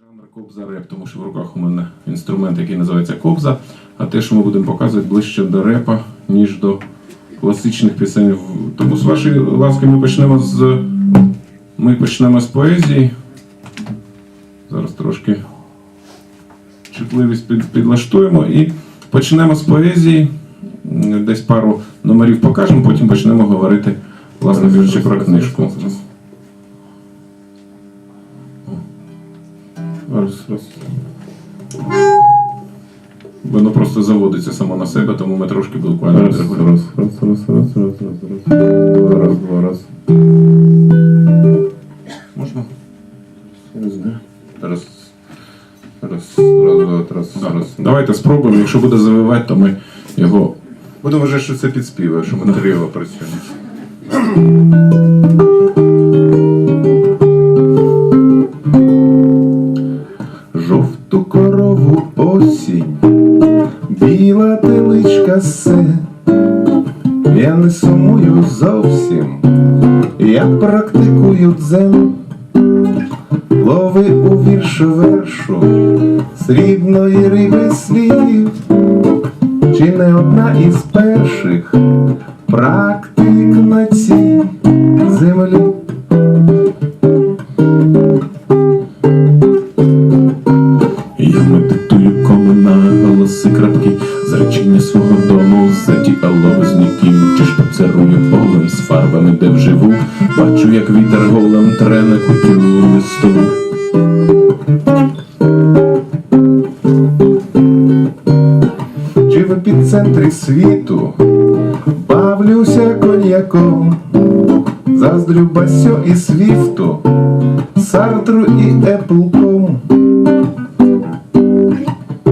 Жанр кобза реп, тому що в руках у мене інструмент, який називається кобза. А те, що ми будемо показувати, ближче до репа, ніж до класичних пісень. Тому з вашої ласки ми почнемо з. Ми почнемо з поезії. Зараз трошки чутливість під, підлаштуємо і почнемо з поезії. Десь пару номерів покажемо, потім почнемо говорити, власне кажучи, про книжку. Раз, раз. Воно просто заводиться само на себе, тому ми трошки буквально Раз, раз, раз, раз, раз, раз, раз, раз. Два раз, два раз. Можна? Я не знаю. Раз, раз, раз, два, раз, Да. раз. Давайте спробуємо. Якщо буде завивати, то ми його. Будемо вже, що це підспіває, що ми тріо працюємо. Я практикую дзен. Лови у вірш вершу срібної риби слів, чи не одна із перших практик на цій землі. Бачу, як вітер голем трене кутю листову Чи в епіцентрі світу бавлюся коньяком, заздрю басьо і свіфту, сартру і еплком.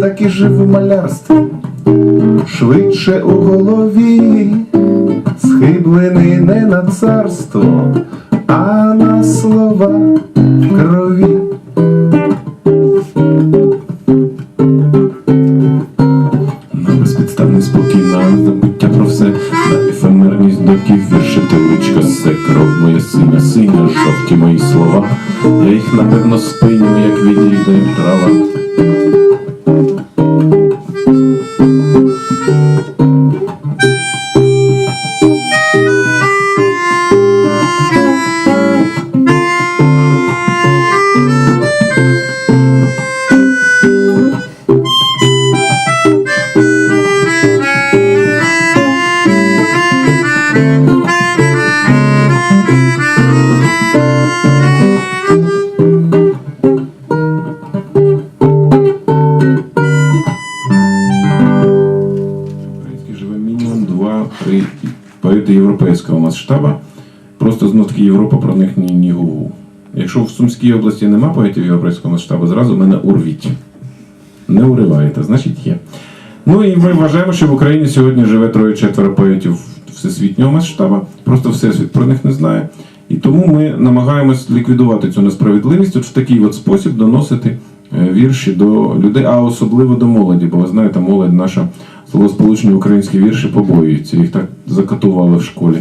Так і живу малярстві, швидше у голові, схиблений не на царство, а на слова в крові. На безпідставний спокій, на забуття про все. На ефемерність доків вірші теличка се Кров моя синя, синя, жовті мої слова. Я їх напевно спиню, як відійде трава Якщо в Сумській області нема поетів європейського масштабу, зразу мене урвіть. Не уриваєте, значить є. Ну і ми вважаємо, що в Україні сьогодні живе троє-четверо поетів всесвітнього масштабу. Просто всесвіт про них не знає. І тому ми намагаємось ліквідувати цю несправедливість, от в такий от спосіб доносити е, вірші до людей, а особливо до молоді. Бо ви знаєте, молодь наша словосполучені українські вірші побоюються. Їх так закатували в школі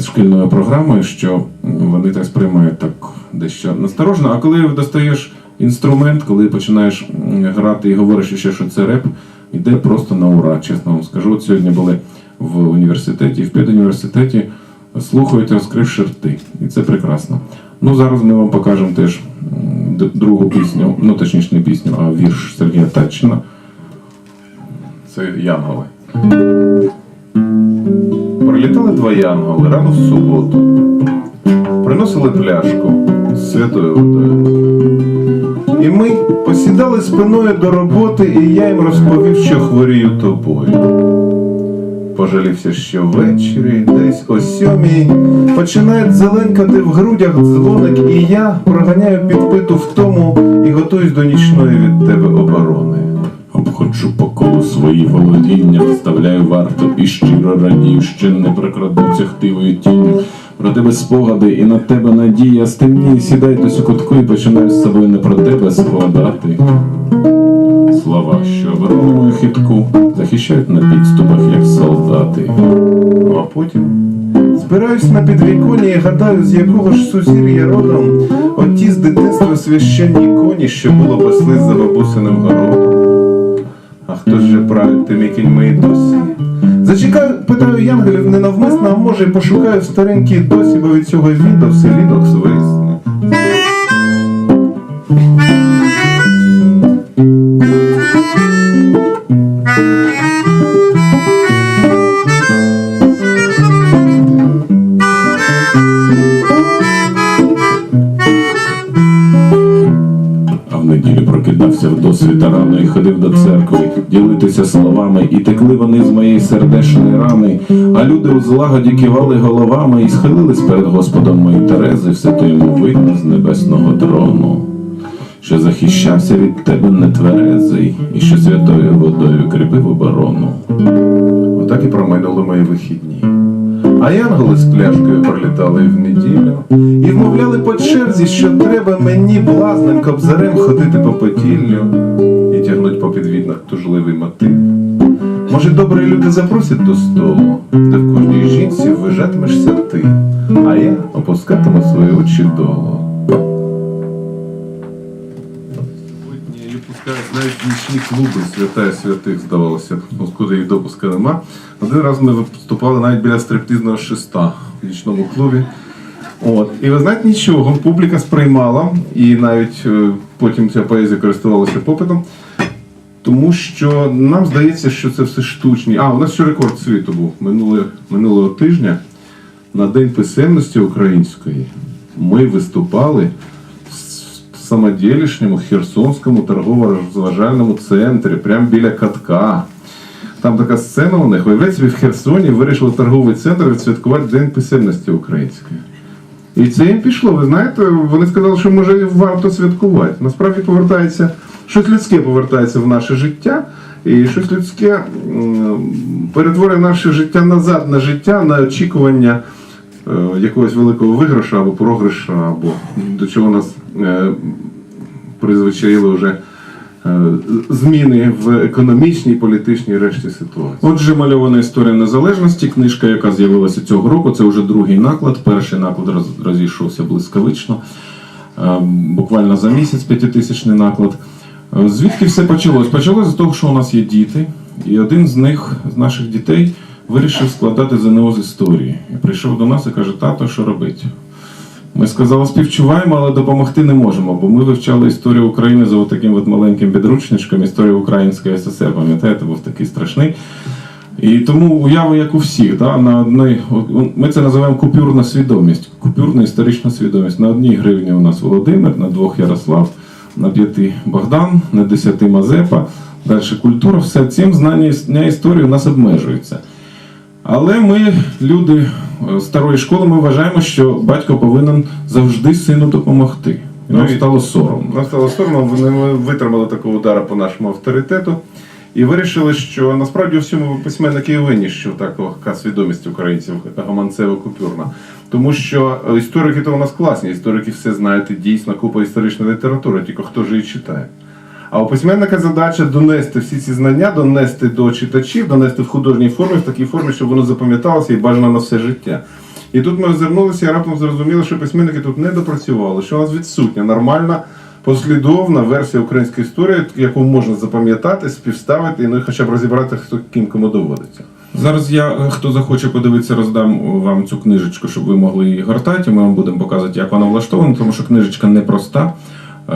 шкільною програмою, що вони так сприймають так дещо насторожно. А коли достаєш інструмент, коли починаєш грати і говориш ще, що це реп, йде просто на ура, чесно вам скажу. От сьогодні були в університеті, в педуніверситеті слухають, розкривши рти. І це прекрасно. Ну, зараз ми вам покажемо теж другу пісню, ну точніше не пісню, а вірш Сергія Татчина. Це Янголи. Прилітали два янголи рано в суботу. Приносили пляшку з святою водою. І ми посідали спиною до роботи, і я їм розповів, що хворію тобою. Пожалівся, що ввечері, десь о сьомій, починає зеленкати в грудях дзвоник, і я проганяю підпиту втому і готуюсь до нічної від тебе оборони. Обходжу по колу свої володіння, вставляю варту і щиро радію, що не прокрадуться хтивою тінню. Про тебе спогади і на тебе надія. Стемній, сідай десь у кутку і починаю з собою не про тебе складати. Слова, що оборону мою хитку, захищають на підступах, як солдати. А потім збираюсь на підвіконні і гадаю, з якого ж сузір'я родом оті з дитинства священні коні, що було пасли за бабусиним городом. А хто ж же править тими кіньми і досі? Зачекаю, питаю янгелів ненавмисно, а може пошукаю в старенькій досі, бо від цього відео все лідок докс і ходив до церкви, ділитися словами, і текли вони з моєї сердечної рани. А люди у злагоді кивали головами і схилились перед Господом мої Терези, все то йому видно з небесного трону, що захищався від тебе нетверезий, і що святою водою кріпив оборону. Отак і промайнули мої вихідні. А янголи з пляшкою пролітали в неділю і вмовляли по черзі, що треба мені блазним кобзарем ходити по поділлю підвіднах тужливий мотив. Може, добрі люди запросять до столу, де в кожній жінці ввижатимешся ти, а я опускатиму свої очі долу. Сьогодні пускають навіть нічні клуби святая святих, здавалося, ну, куди їх допуска нема. Один раз ми виступали навіть біля стриптизного шеста в нічному клубі. От. І ви знаєте нічого, публіка сприймала, і навіть е, потім ця поезія користувалася попитом. Тому що нам здається, що це все штучні. А, у нас ще рекорд світу був минулого, минулого тижня на День писемності української. Ми виступали в самоділішньому Херсонському торгово-розважальному центрі, прямо біля катка. Там така сцена у них. Виявляється, в Херсоні вирішили торговий центр відсвяткувати День писемності української. І це їм пішло. Ви знаєте, вони сказали, що може варто святкувати. Насправді повертається, щось людське повертається в наше життя, і щось людське перетворює наше життя назад на життя, на очікування е, якогось великого виграшу або програшу, або до чого нас е, призвичаїли вже зміни в економічній, політичній решті ситуації. Отже, мальована історія незалежності, книжка, яка з'явилася цього року, це вже другий наклад. Перший наклад розійшовся блискавично, е, буквально за місяць п'ятитисячний наклад. Е, Звідки все почалось? Почалось з того, що у нас є діти, і один з них, з наших дітей, вирішив складати ЗНО з історії. І прийшов до нас і каже: тато, що робити? Ми сказали, співчуваємо, але допомогти не можемо, бо ми вивчали історію України за таким от маленьким підручничком, історію Української ССР, пам'ятаєте, був такий страшний. І тому уява, як у всіх, да, на одній, ми це називаємо купюрна свідомість, купюрна історична свідомість. На одній гривні у нас Володимир, на двох Ярослав, на п'яти Богдан, на десяти Мазепа, далі культура, все цим знання історії у нас обмежується. Але ми, люди старої школи, ми вважаємо, що батько повинен завжди сину допомогти. І нам Ну, стало соромно. Нам стало соромно, вони ми витримали такого удара по нашому авторитету і вирішили, що насправді у всьому письменники і винні, що така свідомість українців гаманцево купюрна. Тому що е, історики то у нас класні, історики все знають, і дійсно купа історичної літератури, тільки хто ж її читає. А у письменника задача донести всі ці знання, донести до читачів, донести в художній формі, в такій формі, щоб воно запам'яталося і бажано на все життя. І тут ми озирнулися і раптом зрозуміли, що письменники тут не допрацювали, що у нас відсутня нормальна, послідовна версія української історії, яку можна запам'ятати, співставити, ну і хоча б розібрати, хто ким кому доводиться. Зараз я, е, хто захоче подивитися, роздам вам цю книжечку, щоб ви могли її гортати. Ми вам будемо показувати, як вона влаштована, тому що книжечка непроста,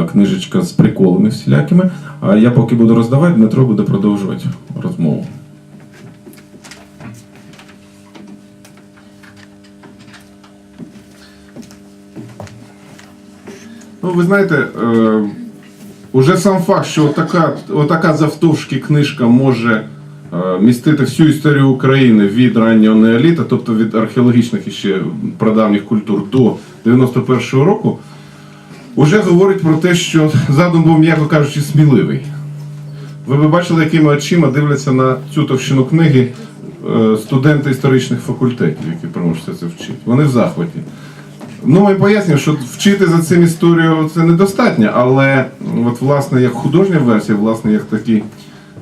книжечка з приколами всілякими. А я поки буду роздавати, Дмитро буде продовжувати розмову. Ну, ви знаєте, е, уже сам факт, що отака, отака завтовшки книжка може е, містити всю історію України від раннього неоліта, тобто від археологічних іще прадавніх культур до 91-го року, уже говорить про те, що задум був, м'яко кажучи, сміливий. Ви б бачили, якими очима дивляться на цю товщину книги е, студенти історичних факультетів, які примушуються це вчити. Вони в захваті. Ну, ми пояснюємо, що вчити за цим історію це недостатньо, але от, власне, як художня версія, власне, як такий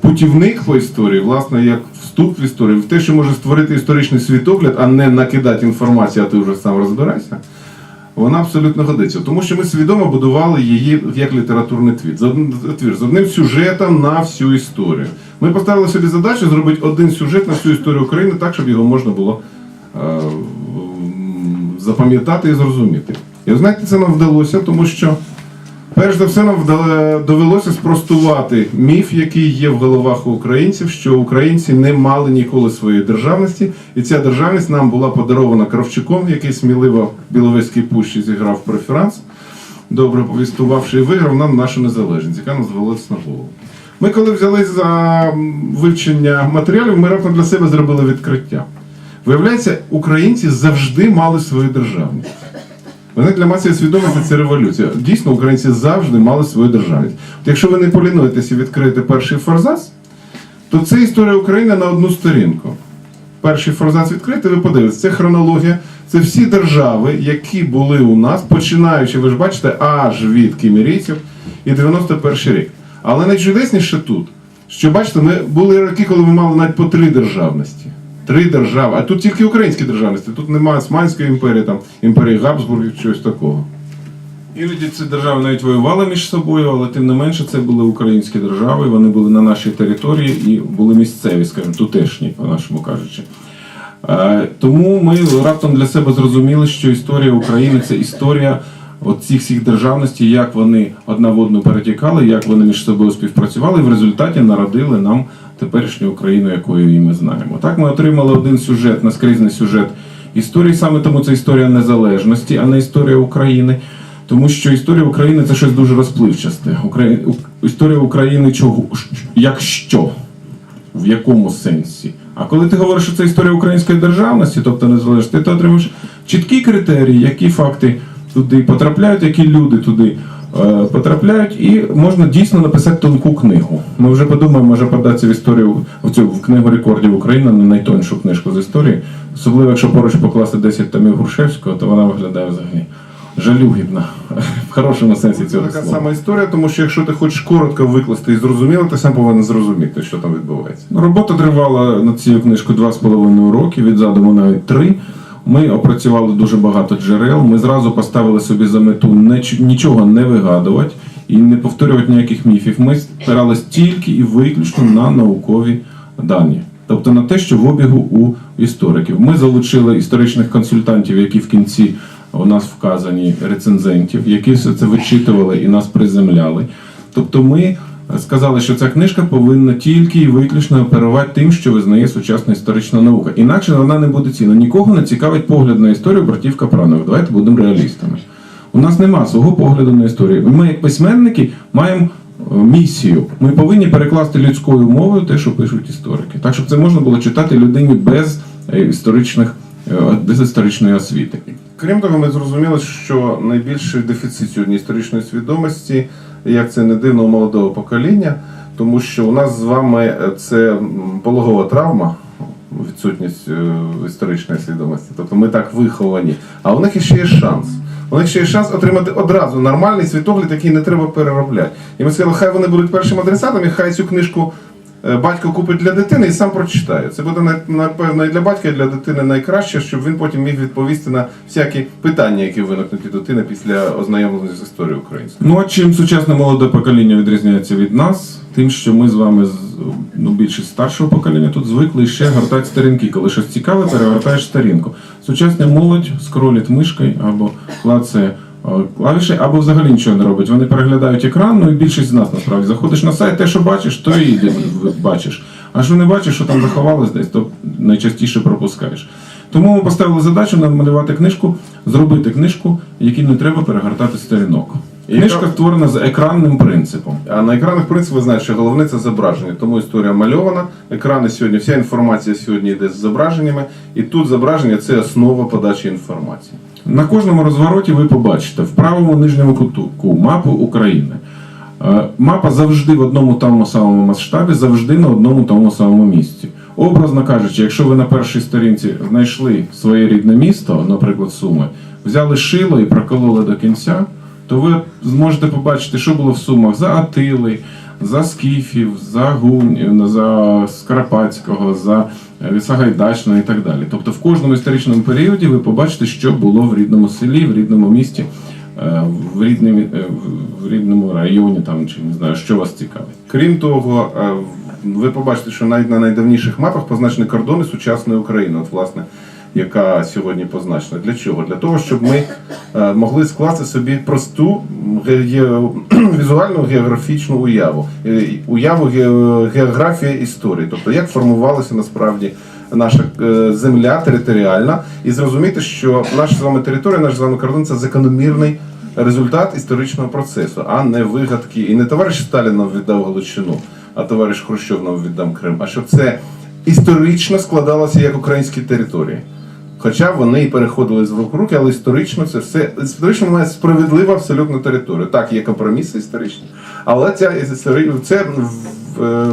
путівник по історії, власне, як вступ в історію, в те, що може створити історичний світогляд, а не накидати інформацію, а ти вже сам розбирайся. Вона абсолютно годиться. Тому що ми свідомо будували її як літературний твір. Твір з одним сюжетом на всю історію. Ми поставили собі задачу зробити один сюжет на всю історію України так, щоб його можна було е, запам'ятати і зрозуміти. І знаєте, це нам вдалося, тому що перш за все нам довелося спростувати міф, який є в головах українців, що українці не мали ніколи своєї державності, і ця державність нам була подарована Кравчуком, який сміливо в Біловезькій пущі зіграв преферанс, добре повістувавши і виграв нам нашу незалежність, яка нам звалилась на голову. Ми, коли взялись за вивчення матеріалів, ми раптом для себе зробили відкриття. Виявляється, українці завжди мали свою державність. Вони свідомості це революція. Дійсно, українці завжди мали свою державність. От якщо ви не полінуєтесь і відкриєте перший форзац, то це історія України на одну сторінку. Перший форзац відкрити, ви подивитесь, це хронологія, це всі держави, які були у нас, починаючи, ви ж бачите, аж від кімірійців і 91 рік. Але найчудесніше тут, що бачите, ми були роки, коли ми мали навіть по три державності. Три держави. А тут тільки українські державності. Тут немає Османської імперії, там імперії Габсбургів, чогось такого. Іноді ці держави навіть воювали між собою, але тим не менше це були українські держави, вони були на нашій території і були місцеві, скажімо, тутешні, по-нашому кажучи. Е, Тому ми раптом для себе зрозуміли, що історія України це історія цих всіх державностей, як вони одна в одну перетікали, як вони між собою співпрацювали, і в результаті народили нам теперішню Україну, якою її ми знаємо. Так ми отримали один сюжет, наскрізний сюжет історії, саме тому це історія незалежності, а не історія України. Тому що історія України це щось дуже розпливчасте. Украї... Історія України чого як що? В якому сенсі? А коли ти говориш, що це історія української державності, тобто незалежності, ти отримуєш чіткі критерії, які факти туди потрапляють, які люди туди потрапляють, і можна дійсно написати тонку книгу. Ми вже подумаємо, може податися в історію в цю в книгу рекордів України на найтоншу книжку з історії. Особливо, якщо поруч покласти 10 томів Грушевського, то вона виглядає взагалі жалюгідно в хорошому сенсі цього така слова. сама історія, тому що якщо ти хочеш коротко викласти і зрозуміло, ти сам повинен зрозуміти, що там відбувається. Ну, Робота тривала над цією книжкою два з половиною роки, від задуму навіть три. Ми опрацювали дуже багато джерел. Ми зразу поставили собі за мету не, нічого не вигадувати і не повторювати ніяких міфів. Ми спирались тільки і виключно на наукові дані. Тобто на те, що в обігу у істориків. Ми залучили історичних консультантів, які в кінці у нас вказані рецензентів, які все це вичитували і нас приземляли. Тобто ми сказали, що ця книжка повинна тільки і виключно оперувати тим, що визнає сучасна історична наука. Інакше вона не буде цінна. Нікого не цікавить погляд на історію братів Капранових. Давайте будемо реалістами. У нас нема свого погляду на історію. Ми, як письменники, маємо е, місію. Ми повинні перекласти людською мовою те, що пишуть історики. Так, щоб це можна було читати людині без е, історичних, е, без історичної освіти. Крім того, ми зрозуміли, що найбільший дефіцит сьогодні історичної свідомості, як це не дивно у молодого покоління, тому що у нас з вами це пологова травма, відсутність е, історичної свідомості. Тобто ми так виховані. А у них ще є шанс. У них ще є шанс отримати одразу нормальний світогляд, який не треба переробляти. І ми сказали, хай вони будуть першим адресатом, і хай цю книжку батько купить для дитини і сам прочитає. Це буде на- напевно і для батька, і для дитини найкраще, щоб він потім міг відповісти на всякі питання, які виникнуть у дитини після ознайомлення з історією українською. Ну а чим сучасне молоде покоління відрізняється від нас? Тим, що ми з вами ну, більшість старшого покоління тут звикли ще гортати сторінки. Коли щось цікаве, перегортаєш сторінку. Сучасна молодь скролить мишкою або клацає е, клавіші, або взагалі нічого не робить. Вони переглядають екран, ну і більшість з нас насправді заходиш на сайт, те, що бачиш, то і бачиш. А що не бачиш, що там заховалось десь, то найчастіше пропускаєш. Тому ми поставили задачу намалювати книжку, зробити книжку, якій не треба перегортати сторінок. І Книжка створена за екранним принципом. А на принципі, ви знаєте, що головне це зображення. Тому історія мальована. Екрани сьогодні, вся інформація сьогодні йде з зображеннями, і тут зображення це основа подачі інформації. На кожному розвороті ви побачите в правому нижньому кутку мапу України. Е, Мапа завжди в одному тому самому масштабі, завжди на одному тому самому місці. Образно кажучи, якщо ви на першій сторінці знайшли своє рідне місто, наприклад, Суми, взяли шило і прокололи до кінця, то ви зможете побачити, що було в Сумах за Атили, за скіфів, за гунь, за Скарпатського, за е, Сагайдачного і так далі. Тобто в кожному історичному періоді ви побачите, що було в рідному селі, в рідному місті, е, в, рідному, в рідному районі, там, чи не знаю, що вас цікавить. Крім того, е, ви побачите, що навіть на найдавніших мапах позначені кордони сучасної України, от власне, яка сьогодні позначена. Для чого? Для того, щоб ми е, могли скласти собі просту візуальну географічну уяву, Е, уяву географії історії, тобто як формувалася насправді наша е, земля територіальна, і зрозуміти, що наша з вами територія, наш з вами кордон це закономірний результат історичного процесу, а не вигадки. І не товариш Сталін нам віддав Галичину, а товариш Хрущов нам віддав Крим. А щоб це історично складалося як українські території. Хоча вони і переходили з рук в руки, але історично це все історично має справедлива абсолютно територія. Так, є компроміси історичні, але ця це в- е,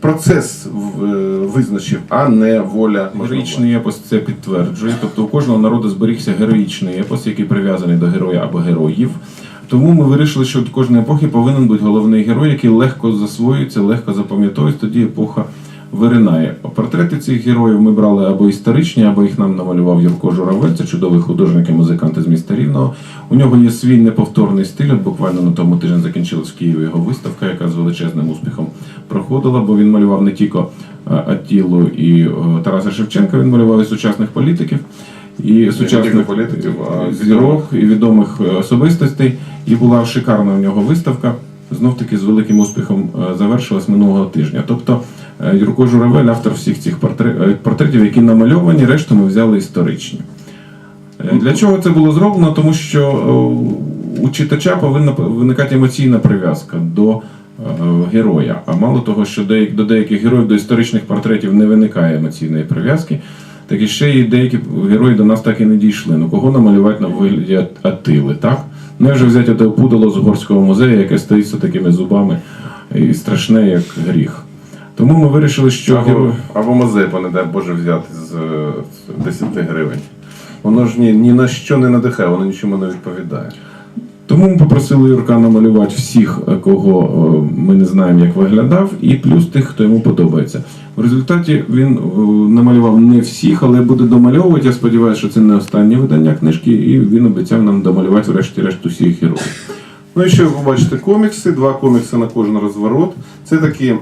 процес в- е, визначив, а не воля Героїчний епос це підтверджує. Тобто у кожного народу зберігся героїчний епос, який прив'язаний до героя або героїв. Тому ми вирішили, що від кожної епохи повинен бути головний герой, який легко засвоюється, легко запам'ятовується, тоді епоха виринає. Портрети цих героїв ми брали або історичні, або їх нам намалював Юрко Журавель, це чудовий художник і музикант із міста Рівного. У нього є свій неповторний стиль. От буквально на тому тижні закінчилась в Києві його виставка, яка з величезним успіхом проходила, бо він малював не тільки е, Аттілу і е, Тараса Шевченка, він малював і сучасних політиків. І сучасних політиків, зірок і відомих е, особистостей. І була шикарна у нього виставка. Знов таки з великим успіхом е, завершилась минулого тижня. Тобто е, Юрко Журавель, автор всіх цих е, портретів, які намальовані, решту ми взяли історичні. Е, Для чого це було зроблено? Тому що е, у читача повинна виникати емоційна прив'язка до е, героя. А мало того, що до деяких героїв, до історичних портретів не виникає емоційної прив'язки, так і ще й деякі герої до нас так і не дійшли. Ну кого намалювати на вигляді Атили, так? Ну я вже взяти оте пудало з угорського музею, яке стоїть з такими зубами і страшне, як гріх. Тому ми вирішили, що Або, герой. або Мазепа, не дай Боже, взяти з е, 10 гривень. Воно ж ні, ні на що не надихає, воно нічому не відповідає. Тому ми попросили Юрка намалювати всіх, е, кого е, ми не знаємо, як виглядав, і плюс тих, хто йому подобається. В результаті він е, намалював не всіх, але буде домальовувати. Я сподіваюся, що це не останнє видання книжки, і він обіцяв нам домалювати врешті-решт усіх героїв. Ну і ще ви побачите комікси, два комікси на кожен розворот. Це такі, м,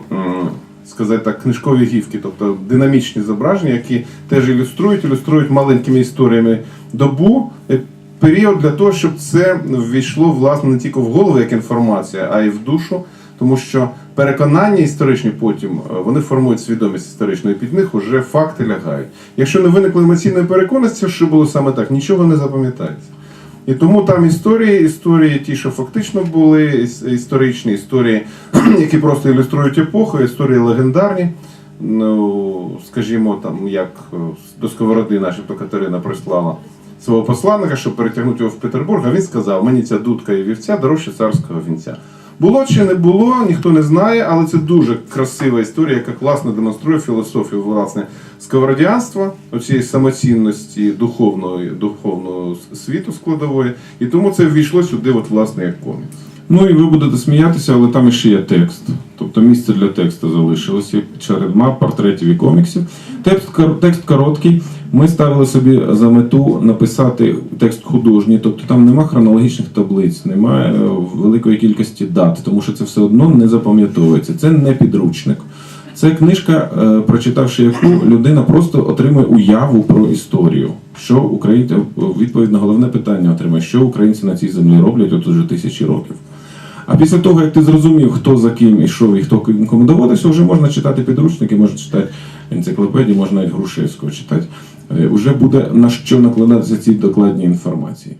сказати так, книжкові гівки, тобто динамічні зображення, які теж ілюструють, ілюструють маленькими історіями добу, е, період для того, щоб це ввійшло власне не тільки в голову як інформація, а й в душу. Тому що переконання історичні потім е, вони формують свідомість історичної під них, уже факти лягають. Якщо не виникло емоційної переконаності, що було саме так, нічого не запам'ятається. І тому там історії, історії ті, що фактично були, історичні історії, які просто ілюструють епоху, історії легендарні. Ну, скажімо, там, як е, до сковороди, начебто Катерина прислала свого посланника, щоб перетягнути його в Петербург, а він сказав, мені ця дудка і вівця дорожче царського вінця. Було чи не було, ніхто не знає, але це дуже красива історія, яка класно демонструє філософію власне сковородіанства, оцієї самоцінності духовної, духовного світу складової. І тому це ввійшло сюди, от, власне, як комікс. Ну і ви будете сміятися, але там іще є текст. Тобто місце для тексту залишилося мап, портретів і коміксів. Текст, текст короткий. Ми ставили собі за мету написати текст художній, тобто там нема хронологічних таблиць, немає е, великої кількості дат, тому що це все одно не запам'ятовується. Це не підручник. Це книжка, е, прочитавши яку людина просто отримує уяву про історію. Що українці відповідь на головне питання отримає, що українці на цій землі роблять от уже тисячі років. А після того, як ти зрозумів, хто за ким ішов і хто кому доводився, вже можна читати підручники, можна читати енциклопедії, можна навіть Грушевського читати. вже буде на що накладатися цій докладній інформації.